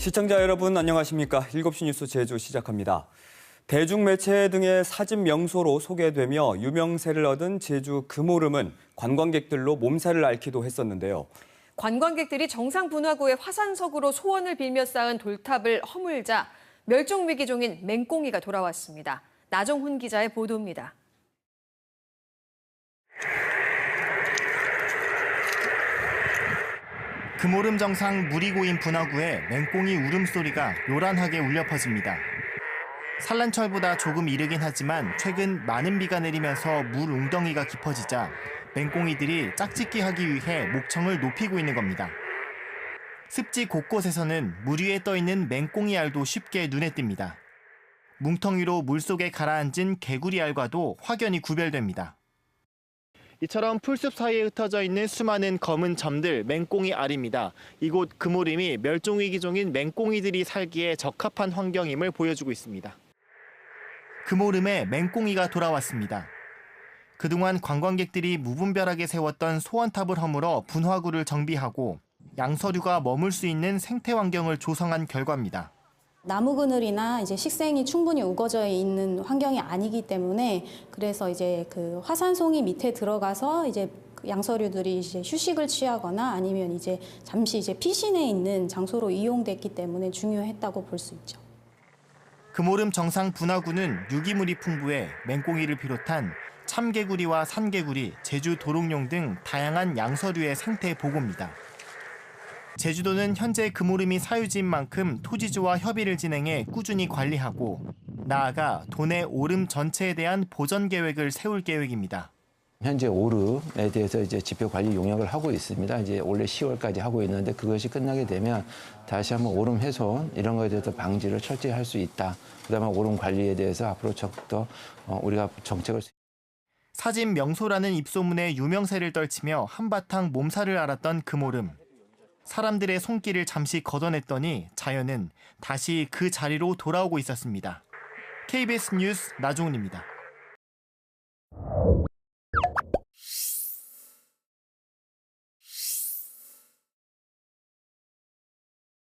시청자 여러분 안녕하십니까? 7시 뉴스 제주 시작합니다. 대중매체 등의 사진 명소로 소개되며 유명세를 얻은 제주 금오름은 관광객들로 몸살을 앓기도 했었는데요. 관광객들이 정상 분화구의 화산석으로 소원을 빌며 쌓은 돌탑을 허물자 멸종 위기종인 맹꽁이가 돌아왔습니다. 나정훈 기자의 보도입니다. 금오름 정상 물이 고인 분화구에 맹꽁이 울음소리가 요란하게 울려 퍼집니다. 산란철보다 조금 이르긴 하지만 최근 많은 비가 내리면서 물 웅덩이가 깊어지자 맹꽁이들이 짝짓기 하기 위해 목청을 높이고 있는 겁니다. 습지 곳곳에서는 물 위에 떠 있는 맹꽁이 알도 쉽게 눈에 띕니다. 뭉텅이로 물속에 가라앉은 개구리 알과도 확연히 구별됩니다. 이처럼 풀숲 사이에 흩어져 있는 수많은 검은 점들 맹꽁이 알입니다. 이곳 금오림이 멸종위기종인 맹꽁이들이 살기에 적합한 환경임을 보여주고 있습니다. 금오름에 맹꽁이가 돌아왔습니다. 그동안 관광객들이 무분별하게 세웠던 소원탑을 허물어 분화구를 정비하고 양서류가 머물 수 있는 생태 환경을 조성한 결과입니다. 나무 그늘이나 이제 식생이 충분히 우거져 있는 환경이 아니기 때문에 그래서 이제 그 화산송이 밑에 들어가서 이제 그 양서류들이 이제 휴식을 취하거나 아니면 이제 잠시 이제 피신해 있는 장소로 이용됐기 때문에 중요했다고 볼 수 있죠. 금오름 정상 분화구는 유기물이 풍부해 맹꽁이를 비롯한 참개구리와 산개구리, 제주 도롱뇽 등 다양한 양서류의 생태 보고입니다. 제주도는 현재 금오름이 사유지인 만큼 토지주와 협의를 진행해 꾸준히 관리하고 나아가 도내 오름 전체에 대한 보전 계획을 세울 계획입니다. 현재 오름에 대해서 이제 지표 관리 용역을 하고 있습니다. 이제 올해 10월까지 하고 있는데 그것이 끝나게 되면 다시 한번 오름 훼손 이런 거에 대해서 방지를 철저히 할 수 있다. 그다음에 오름 관리에 대해서 앞으로 적더 어, 우리가 정책을 사진 명소라는 입소문에 유명세를 떨치며 한바탕 몸살을 앓았던 금오름. 사람들의 손길을 잠시 걷어냈더니 자연은 다시 그 자리로 돌아오고 있었습니다. KBS 뉴스 나종훈입니다.